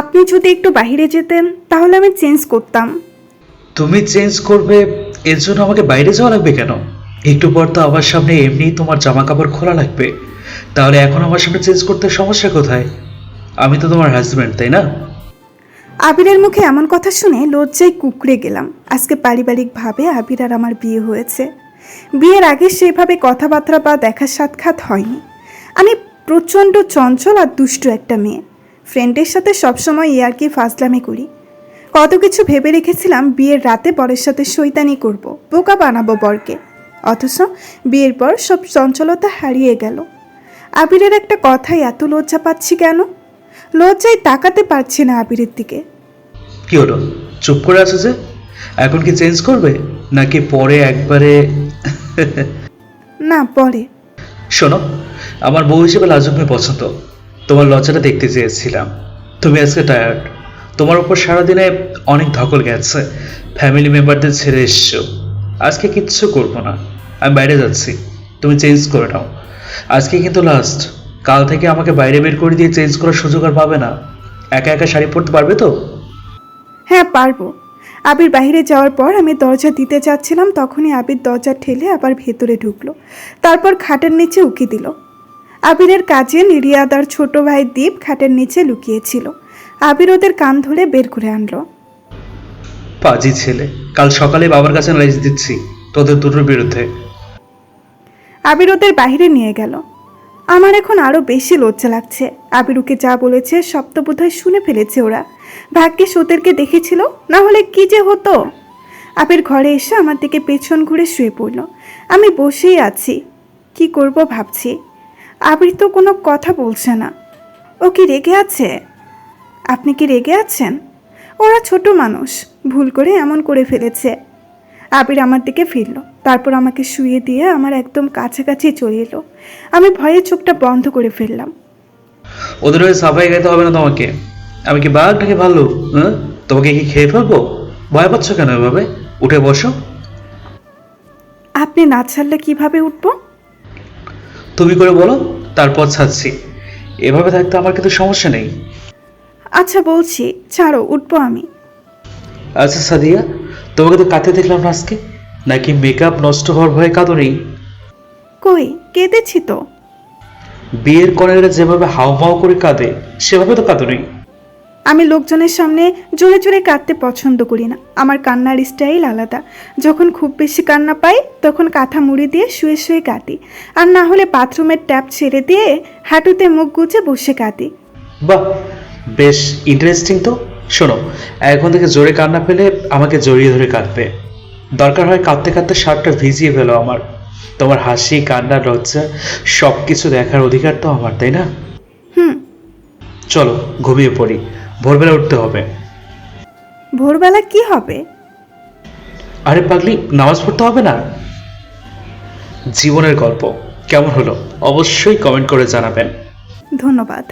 আপনি যদি একটু বাইরে যেতেন তাহলে আমি চেঞ্জ করতাম। তুমি চেঞ্জ করবে এর জন্য আমাকে বাইরে যাওয়া লাগবে কেন? একটু পর তো আমার সামনে এমনি তোমার জামা কাপড় খোলা লাগবে। তাহলে এখন আমার সামনে চেঞ্জ করতে সমস্যা কোথায়? আমি তো তোমার হাজব্যান্ড তাই না? আবিরের মুখে এমন কথা শুনে লজ্জায় কুকড়ে গেলাম। আজকে পারিবারিকভাবে আবির আর আমার বিয়ে হয়েছে। বিয়ের আগে সেভাবে কথাবার্তা বা দেখা সাক্ষাৎ হয়নি। আমি প্রচণ্ড চঞ্চল আর দুষ্টু একটা মেয়ে। ফ্রেন্ডের সাথে সবসময় ইয়ারকি ফাজলামি করি? কত কিছু ভেবে রেখেছিলাম বিয়ের রাতে বরের সাথে শৈতানি করব বোকা বানাবো বরকে। অথচ বিয়ের পর সব চঞ্চলতা হারিয়ে গেল। আবিরের একটা কথাই এত লজ্জা পাচ্ছি কেন? লজ্জায় তাকাতে পারছি না আবিরের দিকে। কি হলো? চুপ করে আছো যে? এখন কি চেঞ্জ করবে? নাকি পরে একবারে না পরে। শোনো আমার বউ হিসেবে লাজুক মেয়ে পছন্দ। তোমার লজ্জাটা দেখতে চেয়েছিলাম। তুমি আজকে টায়ার্ড তোমার উপর সারাদিনে অনেক ধকল গেছে। ফ্যামিলি মেম্বারদের ছেড়ে এসছো। আজকে কিচ্ছু করব না। আমি বাইরে যাচ্ছি। তুমি চেঞ্জ করে নাও। আজকে কিন্তু লাস্ট কাল থেকে আমাকে বাইরে বের করে দিয়ে চেঞ্জ করার সুযোগ আর পাবে না। একা একা শাড়ি পরতে পারবে তো? হ্যাঁ পারব। আবির বাইরে যাওয়ার পর আমি দরজা দিতে যাচ্ছিলাম তখনই আবির দরজা ঠেলে আবার ভেতরে ঢুকলো। তারপর খাটের নিচে উকি দিল। আবিরের কাজে নিরিয়াদার ছোট ভাই দীপ খাটের নিচে লুকিয়েছিল। আবির ওদের কান ধরে বের করে আনলো। পাজি ছেলে কাল সকালে বাবার কাছে নালিশ দিচ্ছি তোদের দুটোর বিরুদ্ধে। আবির ওদের বাইরে নিয়ে গেল। আমার এখন আরও বেশি লজ্জা লাগছে। আবিরুকে যা বলেছে সব তো বোধহয় শুনে ফেলেছে ওরা। ভাগ্যিস ওদেরকে দেখেছিল না হলে কি যে হতো? আবির ঘরে এসে আমার দিকে পেছন ঘুরে শুয়ে পড়ল। আমি বসেই আছি। কি করব ভাবছি। আবির তো কোনো কথা বলছে না। ও কি রেগে আছে? আপনি কি রেগে আছেন? ওরা ছোট মানুষ ভুল করে এমন করে ফেলেছে। আবির আমার দিকে ফিরল তারপর আমাকে শুয়ে দিয়ে আমার একদম কাছাকাছি চলে এলো। আমি ভয়ে চোখটা বন্ধ করে ফেললাম। ওদের হয়ে সাফাই গাইতে হবে না তোমাকে? আমি কি বাঘ নাকি ভালো হ্যাঁ? তোমাকে কি খেয়ে ফেলব? ভয় পাচ্ছ কেন এভাবে? উঠে বসো। আপনি না ছাড়লে কীভাবে উঠবো? তুমি করে বলো তারপর ছাড়ছি। এভাবে থাকতে আমার কিন্তু সমস্যা নেই। আচ্ছা বলছি ছাড়ো উঠবো আমি। আচ্ছা সাদিয়া তোমাকে তো কাঁদতে দেখলাম না আজকে? নাকি মেকআপ নষ্ট হওয়ার ভয়ে কাঁদো নেই কই কেঁদেছি তো। বিয়ের কনেরা যেভাবে হাওমাও করে কাঁদে সেভাবে তো কাঁদনি আমি লোকজনের সামনে জোরে জোরে কাঁদতে পছন্দ করি না। আমার কান্নার স্টাইল আলাদা। যখন খুব বেশি কান্না পাই তখন কাঁথা মুড়ি দিয়ে শুয়ে শুয়ে কাঁদি। আর না হলে বাথরুমের ট্যাপ ছেড়ে দিয়ে হাঁটুতে মুখ গুজে বসে কাঁদি। বাহ! বেশ ইন্টারেস্টিং তো। শোনো এখন থেকে জোরে কান্না পেলে আমাকে জড়িয়ে ধরে কাঁদবে। দরকার হয় কাঁদতে কাঁদতে শার্টটা ভিজিয়ে ফেলো আমার। তোমার হাসি কান্না লজ্জা সব কিছু দেখার অধিকার তো আমার তাই না? হুম। চলো ঘুমিয়ে পড়ি। ভোরবেলা উঠতে হবে। ভোরবেলা কি হবে? আরে পাগলি নামাজ পড়তে হবে না? জীবনের গল্প কেমন হলো? অবশ্যই কমেন্ট করে জানাবেন। ধন্যবাদ।